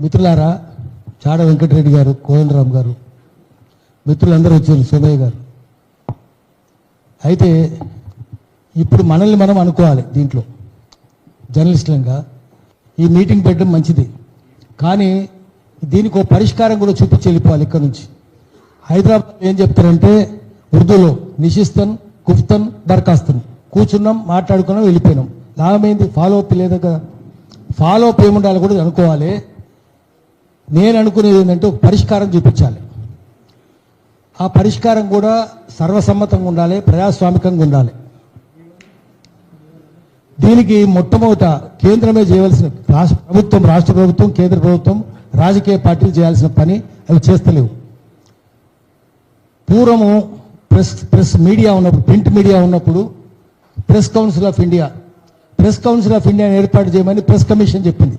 మిత్రులారా చాడ వెంకటరెడ్డి గారు కోదండరామ్ గారు మిత్రులందరూ వచ్చారు సోమయ్య గారు. అయితే ఇప్పుడు మనల్ని మనం అనుకోవాలి దీంట్లో జర్నలిస్టులంగా. ఈ మీటింగ్ పెట్టడం మంచిది. కానీ దీనికి ఒక పరిష్కారం కూడా చూపించి వెళ్ళిపోవాలి ఇక్కడ నుంచి. హైదరాబాద్ ఏం చెప్తారంటే ఉర్దూలో నిషిస్తన్ కుఫ్తన్ దరఖాస్తన్. కూర్చున్నాం మాట్లాడుకున్నాం వెళ్ళిపోయినాం. లాభమైంది ఫాలో అప్ లేదు? కదా ఫాలో అప్ ఏముండాలి కూడా అనుకోవాలి. నేను అనుకునేది ఏంటంటే ఒక పరిష్కారం చూపించాలి. ఆ పరిష్కారం కూడా సర్వసమ్మతంగా ఉండాలి ప్రజాస్వామికంగా ఉండాలి. దీనికి మొట్టమొదట కేంద్రమే చేయవలసిన రాష్ట్ర ప్రభుత్వం రాష్ట్ర ప్రభుత్వం కేంద్ర ప్రభుత్వం రాజకీయ పార్టీలు చేయాల్సిన పని అవి చేస్తలేవు. పూర్వము ప్రెస్ ప్రెస్ మీడియా ఉన్నప్పుడు ప్రింట్ మీడియా ఉన్నప్పుడు press council of India press council of ఇండియాని ఏర్పాటు చేయమని ప్రెస్ కమిషన్ చెప్పింది.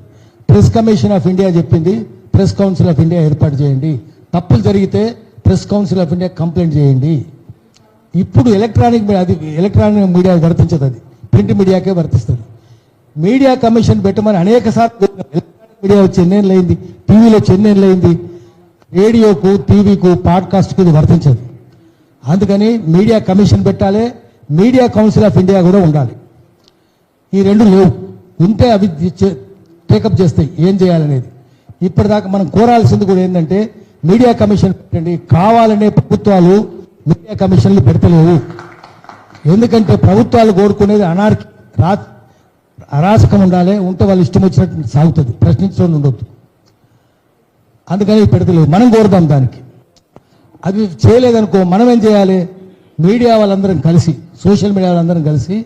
ప్రెస్ కమిషన్ ఆఫ్ ఇండియా చెప్పింది ప్రెస్ కౌన్సిల్ ఆఫ్ ఇండియా ఏర్పాటు చేయండి. తప్పులు జరిగితే press council of India complaint చేయండి. ఇప్పుడు ఎలక్ట్రానిక్ మీ- అది ఎలక్ట్రానిక్ మీడియా వర్తించదు అది. ప్రింట్ మీడియాకే వర్తిస్తుంది. మీడియా కమిషన్ పెట్టమని అనేక సార్లు ఎలక్ట్రానిక్ మీడియా వచ్చి ఎన్నేళ్ళు అయింది టీవీలో వచ్చి ఎన్నేళ్ళు అయింది రేడియోకు టీవీకు పాడ్కాస్ట్కు ఇది వర్తించదు. అందుకని మీడియా కమిషన్ పెట్టాలి మీడియా కౌన్సిల్ ఆఫ్ ఇండియా కూడా ఉండాలి. ఈ రెండు లేవు. ఉంటే అవి టేకప్ చేస్తాయి ఏం చేయాలనేది? ఇప్పటిదాకా మనం కోరాల్సింది కూడా ఏంటంటే మీడియా కమిషన్ పెట్టండి కావాలనే ప్రభుత్వాలు మీడియా కమిషన్లు పెడతలేవు. ఎందుకంటే ప్రభుత్వాలు కోరుకునేది అనార్కి రా అరాచకం ఉండాలి ఉంటే వాళ్ళు ఇష్టం వచ్చినట్టు సాగుతుంది ప్రశ్నించడం ఉండొద్దు. అందుకని పెడతలేదు మనం కోరుదాం దానికి. అది చేయలేదనుకో మనం ఏం చేయాలి? మీడియా వాళ్ళందరం కలిసి సోషల్ మీడియా వాళ్ళందరం కలిసి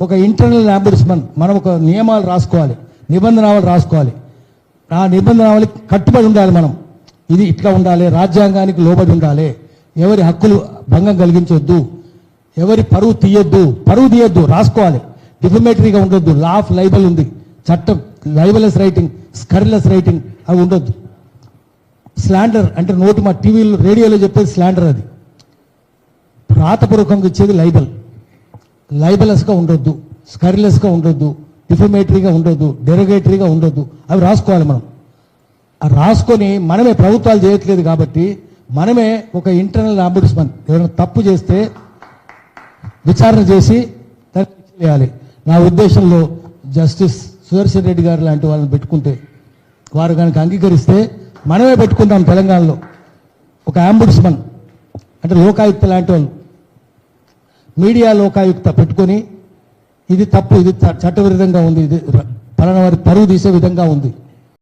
ఒక ఇంటర్నల్ అంబుడ్స్మన్ మనం ఒక నియమాలు రాసుకోవాలి నిబంధనలు రాసుకోవాలి. ఆ నిబంధనలకి కట్టుబడి ఉండాలి మనం. ఇది ఇట్లా ఉండాలి రాజ్యాంగానికి లోబడి ఉండాలి. ఎవరి హక్కులు భంగం కలిగించొద్దు. ఎవరి పరువు తీయొద్దు. పరువు తీయొద్దు రాసుకోవాలి. డిఫమేటరీగా ఉండొద్దు. లా ఆఫ్ లైబల్ ఉంది. చట్టం లైబలెస్ రైటింగ్ స్కర్లెస్ రైటింగ్ అవి ఉండొద్దు. స్లాండర్ అంటే నోటి మా టీవీలో రేడియోలో చెప్పేది స్లాండర్ అది. రాతపూర్వకంగా ఇచ్చేది లైబల్ లైబలెస్గా ఉండొద్దు. స్కర్లెస్గా ఉండొద్దు. డిఫమేటరీగా ఉండొద్దు డెరగేటరీగా ఉండొద్దు. అవి రాసుకోవాలి మనం. రాసుకొని మనమే ప్రభుత్వాలు చేయట్లేదు కాబట్టి మనమే ఒక ఇంటర్నల్ అంబుడ్స్మన్ ఎవరైనా తప్పు చేస్తే విచారణ చేసి చేయాలి. నా ఉద్దేశంలో జస్టిస్ సుదర్శన్ రెడ్డి గారు లాంటి వాళ్ళని పెట్టుకుంటే వారు కనుక అంగీకరిస్తే మనమే పెట్టుకుందాం తెలంగాణలో. ఒక అంబుడ్స్మన్ అంటే లోకాయుక్త లాంటి వాళ్ళు. మీడియా లోకాయుక్త పెట్టుకొని ఇది తప్పు ఇది చట్టవిరుద్ధంగా ఉంది ఇది ర- పలానా వారి పరువు తీసే విధంగా ఉంది.